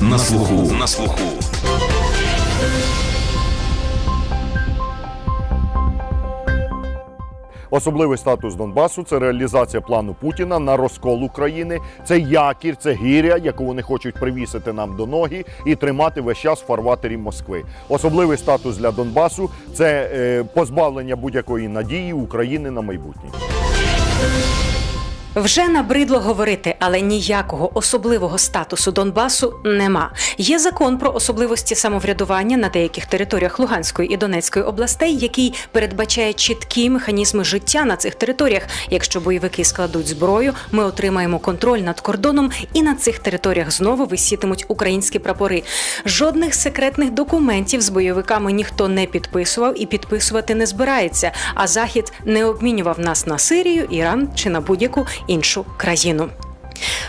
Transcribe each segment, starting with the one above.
на слуху. На слуху. Особливий статус Донбасу це реалізація плану Путіна на розкол України. Це якір, це гіря, яку вони хочуть привісити нам до ноги і тримати весь час в фарватері Москви. Особливий статус для Донбасу це е, позбавлення будь-якої надії України на майбутнє. Вже набридло говорити, але ніякого особливого статусу Донбасу нема. Є закон про особливості самоврядування на деяких територіях Луганської і Донецької областей, який передбачає чіткі механізми життя на цих територіях. Якщо бойовики складуть зброю, ми отримаємо контроль над кордоном, і на цих територіях знову висітимуть українські прапори. Жодних секретних документів з бойовиками ніхто не підписував і підписувати не збирається. А захід не обмінював нас на Сирію, Іран чи на будь-яку іншу країну.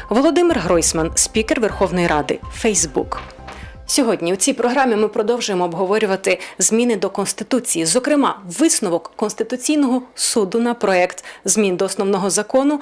Володимир Гройсман, спікер Верховної Ради, Фейсбук. Сьогодні у цій програмі ми продовжуємо обговорювати зміни до конституції, зокрема, висновок Конституційного суду на проект змін до основного закону.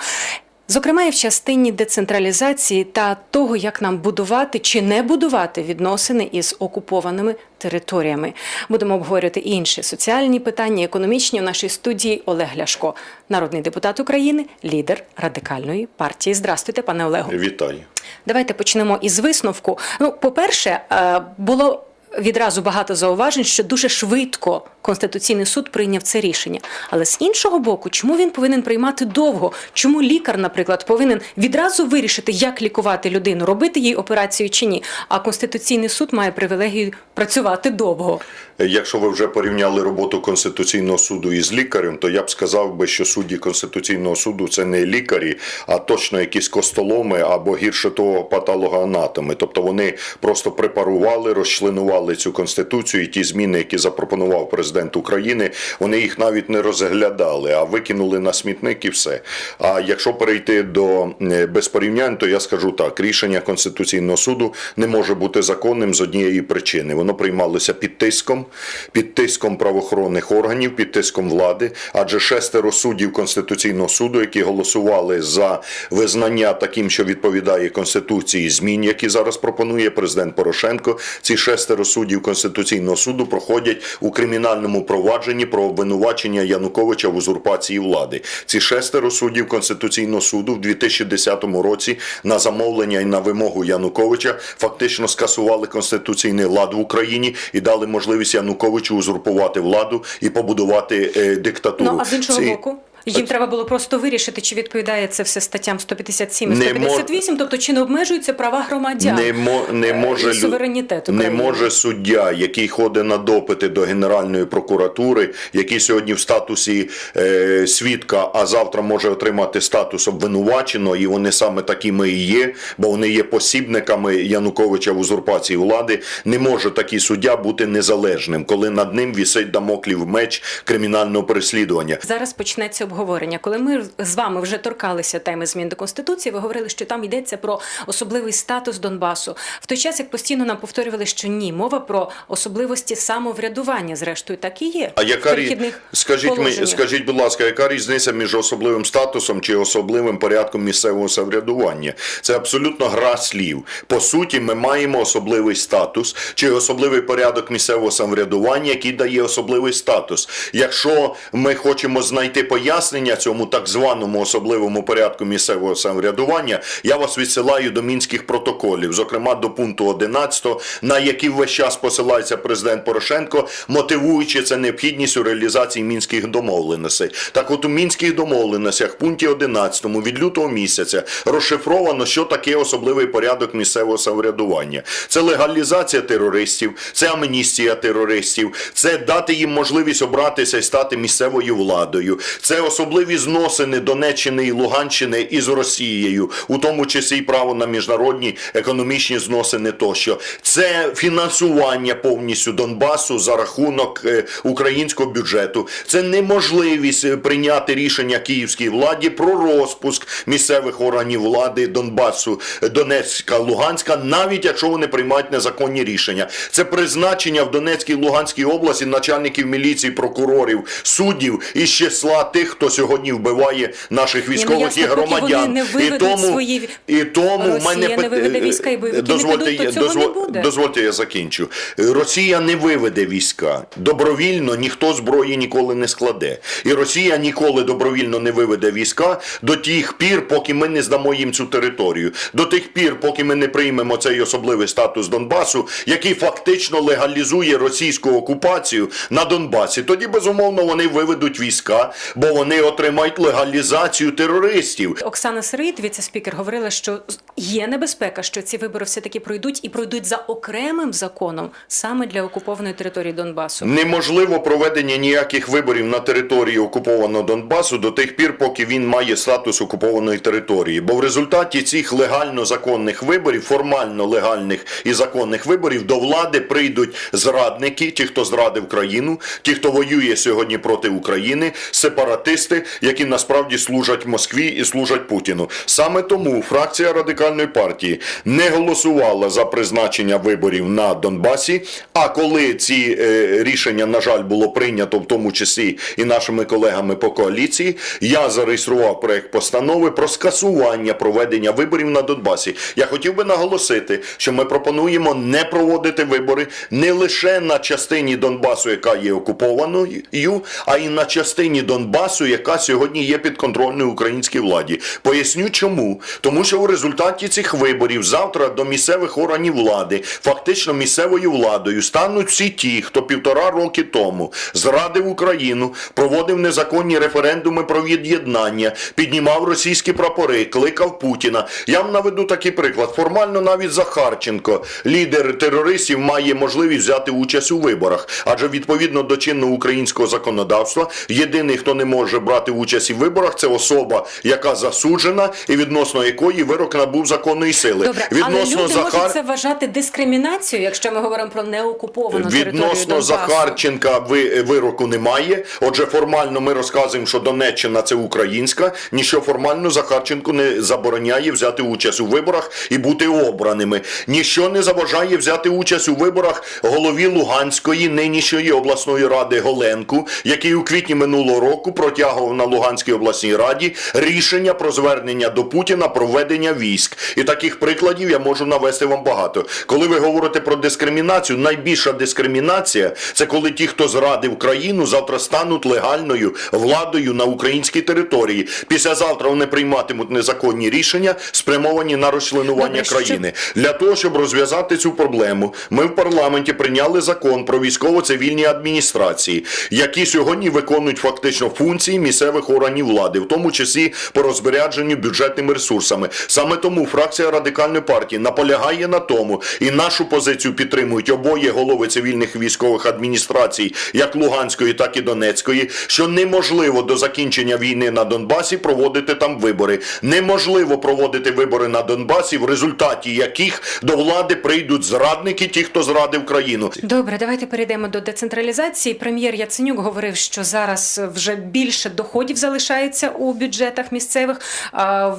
Зокрема, і в частині децентралізації та того, як нам будувати чи не будувати відносини із окупованими територіями. Будемо обговорювати і інші соціальні питання, економічні в нашій студії Олег Ляшко, народний депутат України, лідер радикальної партії. Здрастуйте, пане Олегу. Вітаю. Давайте почнемо із висновку. Ну, по-перше, е, було відразу багато зауважень, що дуже швидко Конституційний суд прийняв це рішення. Але з іншого боку, чому він повинен приймати довго? Чому лікар, наприклад, повинен відразу вирішити, як лікувати людину, робити їй операцію чи ні? А Конституційний суд має привілегію працювати довго. Якщо ви вже порівняли роботу Конституційного суду із лікарем, то я б сказав би, що судді Конституційного суду це не лікарі, а точно якісь костоломи або гірше того патологоанатоми. Тобто вони просто препарували, розчленували цю конституцію і ті зміни, які запропонував президент України, вони їх навіть не розглядали, а викинули на смітник і все. А якщо перейти до е, без порівнянь, то я скажу так: рішення Конституційного суду не може бути законним з однієї причини. Воно приймалося під тиском під тиском правоохоронних органів, під тиском влади, адже шестеро суддів Конституційного суду, які голосували за визнання таким, що відповідає Конституції змін, які зараз пропонує президент Порошенко. Ці шестеро суддів Конституційного суду проходять у кримінальному провадженні про обвинувачення Януковича в узурпації влади. Ці шестеро суддів Конституційного суду в 2010 році на замовлення і на вимогу Януковича фактично скасували конституційний лад в Україні і дали можливість Януковичу узурпувати владу і побудувати е, диктатуру. Ну а з іншого Ці- боку. Їм треба було просто вирішити, чи відповідає це все статтям 157 і Не 158, тобто чи не обмежуються права громадян Не, мо, не е, може і лю- суверенітет не може суддя, який ходить на допити до Генеральної прокуратури, який сьогодні в статусі е, свідка, а завтра може отримати статус обвинуваченого, і вони саме такими і є, бо вони є посібниками Януковича в узурпації влади. Не може такий суддя бути незалежним, коли над ним вісить дамоклів меч кримінального переслідування. Зараз почнеться обговорення. Коли ми з вами вже торкалися теми змін до конституції, ви говорили, що там йдеться про особливий статус Донбасу. В той час як постійно нам повторювали, що ні, мова про особливості самоврядування. Зрештою, так і є. А яка рі... скажіть, ми, скажіть, будь ласка, яка різниця між особливим статусом чи особливим порядком місцевого самоврядування? Це абсолютно гра слів. По суті, ми маємо особливий статус чи особливий порядок місцевого самоврядування, який дає особливий статус. Якщо ми хочемо знайти пояснення цьому так званому особливому порядку місцевого самоврядування, я вас відсилаю до мінських протоколів, зокрема до пункту 11, на який весь час посилається президент Порошенко, мотивуючи це необхідністю реалізації мінських домовленостей. Так от у мінських домовленостях в пункті 11 від лютого місяця розшифровано, що таке особливий порядок місцевого самоврядування. Це легалізація терористів, це амністія терористів, це дати їм можливість обратися і стати місцевою владою. Це особливі зносини Донеччини і Луганщини із Росією, у тому числі і право на міжнародні економічні зносини тощо. Це фінансування повністю Донбасу за рахунок е, українського бюджету. Це неможливість е, прийняти рішення київській владі про розпуск місцевих органів влади Донбасу, Донецька, Луганська, навіть якщо вони приймають незаконні рішення. Це призначення в Донецькій Луганській області начальників міліції, прокурорів, суддів із числа тих, хто сьогодні вбиває наших військових ясно, і громадян. вони не виведуть свої- і тому в Росія мене не виведе війська і бойовики не дозвольте, підуть, то я- цього не буде. дозвольте, я закінчу. Росія не виведе війська. Добровільно ніхто зброї ніколи не складе. І Росія ніколи добровільно не виведе війська до тих пір, поки ми не здамо їм цю територію. До тих пір, поки ми не приймемо цей особливий статус Донбасу, який фактично легалізує російську окупацію на Донбасі. Тоді, безумовно, вони виведуть війська, бо вони отримають легалізацію терористів. Оксана Сирит, віце-спікер, говорила, що є небезпека, що ці вибори все таки пройдуть і пройдуть за окремим законом саме для окупованої території Донбасу. Неможливо проведення ніяких виборів на території окупованого Донбасу до тих пір, поки він має статус окупованої території. Бо в результаті цих легально законних виборів, формально легальних і законних виборів, до влади прийдуть зрадники, ті, хто зрадив країну, ті, хто воює сьогодні проти України, сепаратисти, які насправді служать Москві і служать Путіну. Саме тому фракція радикальної партії не голосувала за призначення виборів на Донбасі. А коли ці е, рішення, на жаль, було прийнято, в тому числі і нашими колегами по коаліції, я зареєстрував проект постанови про скасування проведення виборів на Донбасі. Я хотів би наголосити, що ми пропонуємо не проводити вибори не лише на частині Донбасу, яка є окупованою, а й на частині Донбасу, яка сьогодні є підконтрольною українській владі. Поясню чому. Тому що в результаті цих виборів завтра до місцевих органів влади, фактично місцевою владою, стануть всі ті, хто півтора роки тому зрадив Україну, проводив незаконні референдуми про від'єднання, піднімав російські прапори, кликав Путіна. Я вам наведу такий приклад. Формально навіть Захарченко, лідер терористів, має можливість взяти участь у виборах, адже відповідно до чинного українського законодавства, єдиний, хто не може брати участь у виборах, це особа, яка засуджена і відносно якої вирок набув законної сили. Добре, але відносно люди Захар... можуть це вважати дискримінацією, якщо ми говоримо про неокуповану територію Відносно. Захарченка ви, вироку немає. Отже, формально ми розказуємо, що Донеччина це українська. Ніщо формально Захарченку не забороняє взяти участь у виборах і бути обраними. Ніщо не заважає взяти участь у виборах голові Луганської нинішньої обласної ради Голенку, який у квітні минулого року протягував на Луганській обласній раді рішення про звернення до Путіна про введення військ. І таких прикладів я можу навести вам багато. Коли ви говорите про дискримінацію, найбільша дискримінація це коли ті, хто зрадив країну, завтра стануть легальною владою на українській території. Післязавтра вони прийматимуть незаконні рішення, спрямовані на розчленування країни. Для того, щоб розв'язати цю проблему, ми в парламенті прийняли закон про військово-цивільні адміністрації, які сьогодні виконують фактично функції місцевих органів влади, в тому числі по розпорядженню бюджетними ресурсами. Саме тому фракція радикальної партії наполягає на тому, і нашу позицію підтримують обоє голови цивільних військових адміністрацій, як Луганської, так і Донецької, що неможливо до закінчення війни на Донбасі проводити там вибори. Неможливо проводити вибори на Донбасі, в результаті яких до влади прийдуть зрадники, ті, хто зрадив країну. Добре, давайте перейдемо до децентралізації. Прем'єр Яценюк говорив, що зараз вже більше доходів залишається у бюджетах місцевих.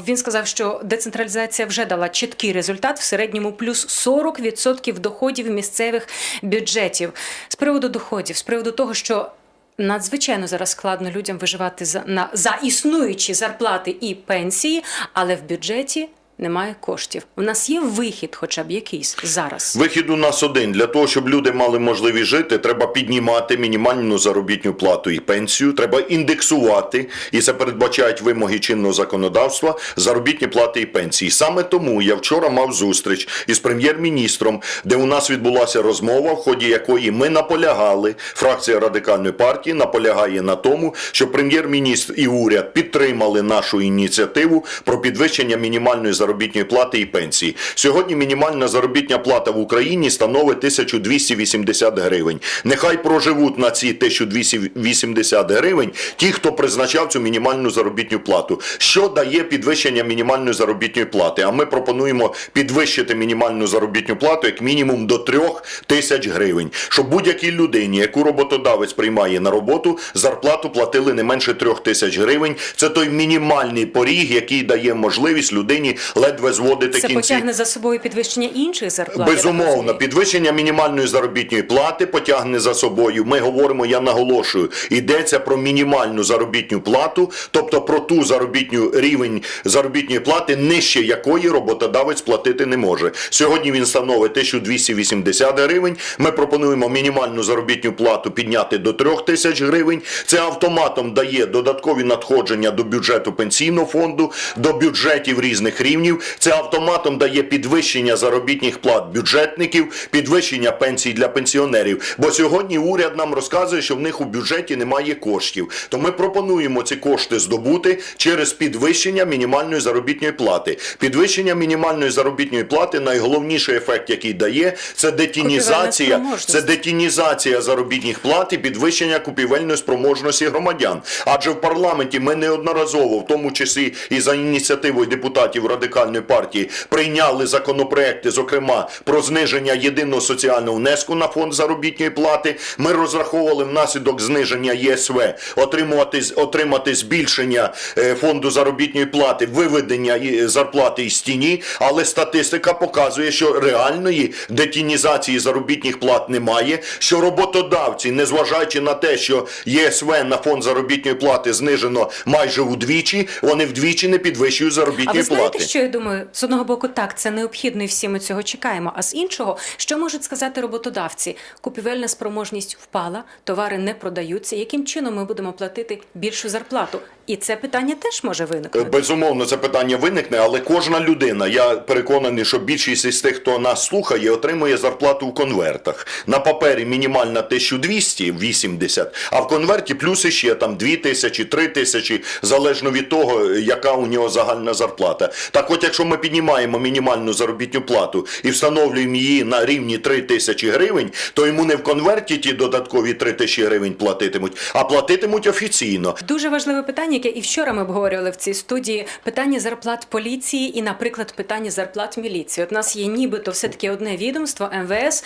Він сказав, що децентралізація вже дала чіткий результат в середньому плюс 40% доходів місцевих бюджетів. З приводу доходів, з приводу того, що Надзвичайно зараз складно людям виживати за на за існуючі зарплати і пенсії, але в бюджеті немає коштів. У нас є вихід, хоча б якийсь зараз. Вихід у нас один. Для того, щоб люди мали можливість жити, треба піднімати мінімальну заробітну плату і пенсію, треба індексувати, і це передбачають вимоги чинного законодавства, заробітні плати і пенсії. Саме тому я вчора мав зустріч із прем'єр-міністром, де у нас відбулася розмова, в ході якої ми наполягали, фракція радикальної партії наполягає на тому, що прем'єр-міністр і уряд підтримали нашу ініціативу про підвищення мінімальної заробітної плати і пенсії. Сьогодні мінімальна заробітня плата в Україні становить 1280 гривень. Нехай проживуть на ці 1280 гривень ті, хто призначав цю мінімальну заробітну плату. Що дає підвищення мінімальної заробітної плати? А ми пропонуємо підвищити мінімальну заробітну плату як мінімум до 3 тисяч гривень, щоб будь-якій людині, яку роботодавець приймає на роботу, зарплату платили не менше 3 тисяч гривень. Це той мінімальний поріг, який дає можливість людині ледве зводити Це кінці. потягне за собою підвищення інших зарплат. Безумовно, підвищення мінімальної заробітної плати потягне за собою. Ми говоримо, я наголошую, йдеться про мінімальну заробітну плату, тобто про ту заробітню рівень заробітної плати, нижче якої роботодавець платити не може. Сьогодні він становить 1280 гривень. Ми пропонуємо мінімальну заробітну плату підняти до 3000 гривень. Це автоматом дає додаткові надходження до бюджету пенсійного фонду, до бюджетів різних рівнів. Це автоматом дає підвищення заробітних плат бюджетників, підвищення пенсій для пенсіонерів. Бо сьогодні уряд нам розказує, що в них у бюджеті немає коштів. То ми пропонуємо ці кошти здобути через підвищення мінімальної заробітної плати. Підвищення мінімальної заробітної плати найголовніший ефект, який дає, це детінізація, це детінізація заробітних плат і підвищення купівельної спроможності громадян. Адже в парламенті ми неодноразово, в тому числі і за ініціативою депутатів радикальної партії, прийняли законопроекти, зокрема про зниження єдиного соціального внеску на фонд заробітної плати. Ми розраховували внаслідок зниження ЄСВ отримувати отримати збільшення е, фонду заробітної плати, виведення зарплати із тіні, але статистика показує, що реальної детінізації заробітних плат немає. Що роботодавці, незважаючи на те, що ЄСВ на фонд заробітної плати знижено майже удвічі, вони вдвічі не підвищують А заробітні ви знаєте, плати. що я думаю? З одного боку, так, це необхідно, і всі ми цього чекаємо. А з іншого, що можуть сказати роботодавці? Купівельна спроможність впала, товари не продаються. Яким чином ми будемо платити більшу зарплату? І це питання теж може виникнути. Безумовно, це питання виникне, але кожна людина, я переконаний, що більшість із тих, хто нас слухає, отримує зарплату в конвертах. На папері мінімальна 1280, а в конверті плюс іще там 2000, 3000, залежно від того, яка у нього загальна зарплата. Так от, якщо ми піднімаємо мінімальну заробітну плату і встановлюємо її на рівні 3000 гривень, то йому не в конверті ті додаткові 3000 гривень платитимуть, а платитимуть офіційно. Дуже важливе питання, яке і вчора ми обговорювали в цій студії: питання зарплат поліції і, наприклад, питання зарплат міліції. От у нас є нібито все таки одне відомство МВС,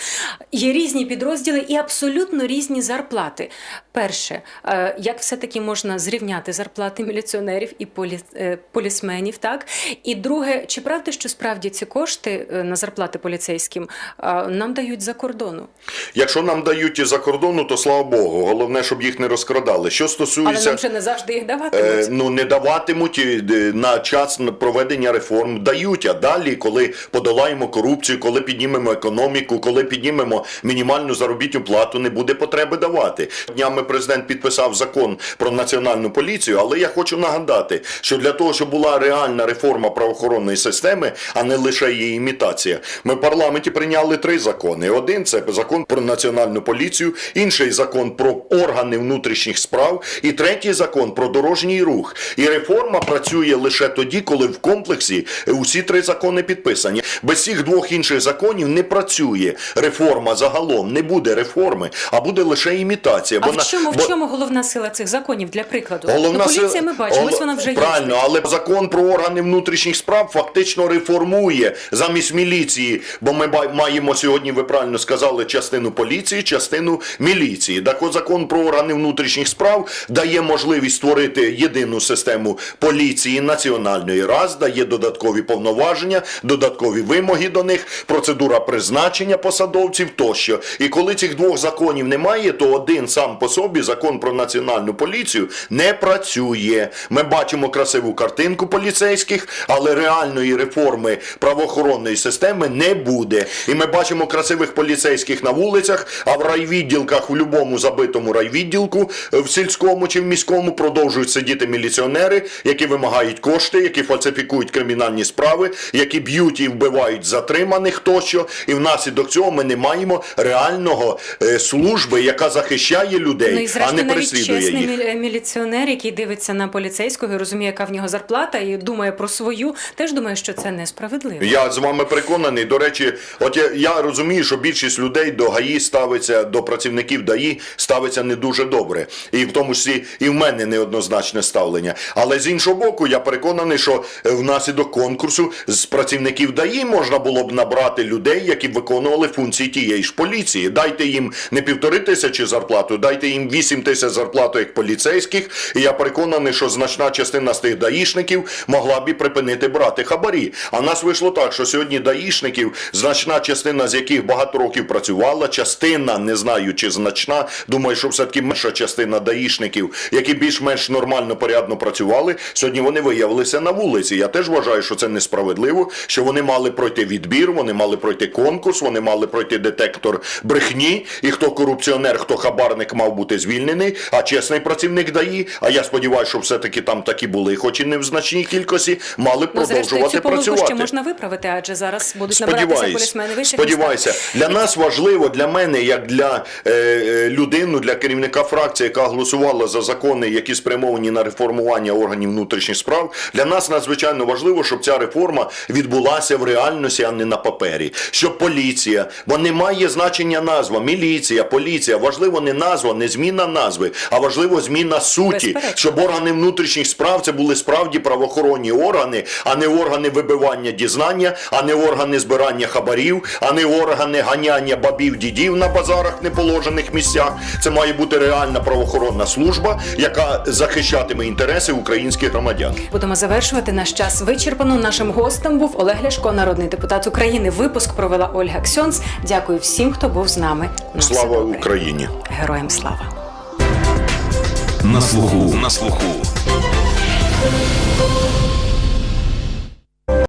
є різні підрозділи і абсолютно різні зарплати. Перше, е, як все таки можна зрівняти зарплати міліціонерів і е, полісменів, так і друге, чи правда, що справді ці кошти е, на зарплати поліцейським е, нам дають за кордону? Якщо нам дають із-за кордону, то слава Богу. Головне, щоб їх не розкрадали. Що Але стосується нам вже не завжди їх даватимуть. Е, ну не даватимуть е, на час проведення реформ. Дають, а далі, коли подолаємо корупцію, коли піднімемо економіку, коли піднімемо мінімальну заробітну плату, не буде потреби давати. Днями президент підписав закон про національну поліцію, але я хочу нагадати, що для того, щоб була реальна реформа правоохоронної системи, а не лише її імітація, ми в парламенті прийняли три закони. Один це закон про національну поліцію, інший закон про органи внутрішніх справ, і третій закон про дорожній рух. І реформа працює лише тоді, коли в комплексі усі три закони підписані. Без цих двох інших законів не працює реформа загалом. Не буде реформи, а буде лише імітація. А в чому, бо- в чому головна сила цих законів для прикладу? Головна ну, поліція сила- ми бачимо, Гол- ось вона вже є. але закон про органи внутрішніх справ фактично реформує замість міліції, бо ми маємо сьогодні, ви правильно сказали, частину поліції, частину міліції. Так от закон про органи внутрішніх справ дає можливість створити єдину систему поліції національної раз, дає додаткові повноваження, додаткові вимоги до них, процедура призначення посадовців тощо. І коли цих двох законів немає, то один сам по собі закон про національну поліцію не працює. Ми бачимо красиву картинку поліцейських, але реальної реформи правоохоронної системи не буде. І ми бачимо красивих поліцейських на вулицях, а в райвідділках, в будь-якому забитому райвідділку, е, в сільському чи в міському продовжують сидіти міліціонери, які вимагають кошти, які фальсифікують кримінальні справи, які б'ють і вбивають затриманих тощо. І внаслідок цього ми не маємо реального е, служби, яка захищає людей, Ну і а не переслідує їх. мілі- міліціонер, який дивиться на поліцейського і розуміє, яка в нього зарплата, і думає про свою, теж думає, що це несправедливо. Я з вами переконаний. До речі, от я, я розумію, що більшість людей до ГАІ ставиться, до працівників ДАІ ставиться не дуже добре. І в тому числі і в мене неоднозначне ставлення. Але з іншого боку, я переконаний, що е, внаслідок конкурсу з працівників ДАІ можна було б набрати людей, які б виконували функції тієї ж поліції. Дайте їм не півтори тисячі зарплату, дайте їм вісім тисяч зарплату як поліцейських. І я переконаний, що значна частина з тих даїшників могла б і припинити брати хабарі. А в нас вийшло так, що сьогодні даїшників, значна частина з яких багато років працювала, частина не знаю чи значна. Думаю, що все таки менша частина даїшників, які більш-менш нормально порядно працювали. Сьогодні вони виявилися на вулиці. Я теж вважаю, що це несправедливо. Що вони мали пройти відбір, вони мали пройти конкурс, вони мали пройти детектор брехні. І хто корупціонер, хто хабарник мав бути звільнений, а чесний працівник ДАІ. А я сподіваюся, що все таки там такі були, хоч і не в значній кількості, мали Ну, зрештою, цю працювати. ще можна виправити, адже зараз будуть набиратися полісмени вищих сподіваюся. містах. Для нас важливо, для мене, як для е, е, людину, для керівника фракції, яка голосувала за закони, які спрямовані на реформування органів внутрішніх справ. Для нас надзвичайно важливо, щоб ця реформа відбулася в реальності, а не на папері. Щоб поліція, бо не має значення назва, міліція, поліція. Важливо не назва, не зміна назви, а важливо зміна суті. Безперечно. Щоб органи внутрішніх справ це були справді правоохоронні органи, а не органи вибивання дізнання, а не органи збирання хабарів, а не органи ганяння бабів дідів на базарах неположених місцях. Це має бути реальна правоохоронна служба, яка захищатиме інтереси українських громадян. Будемо завершувати наш час вичерпано. Нашим гостем був Олег Ляшко, народний депутат України. Випуск провела Ольга Ксьонц. Дякую всім, хто був з нами. На Слава добре. Україні! Героям слава! На слуху. На слуху.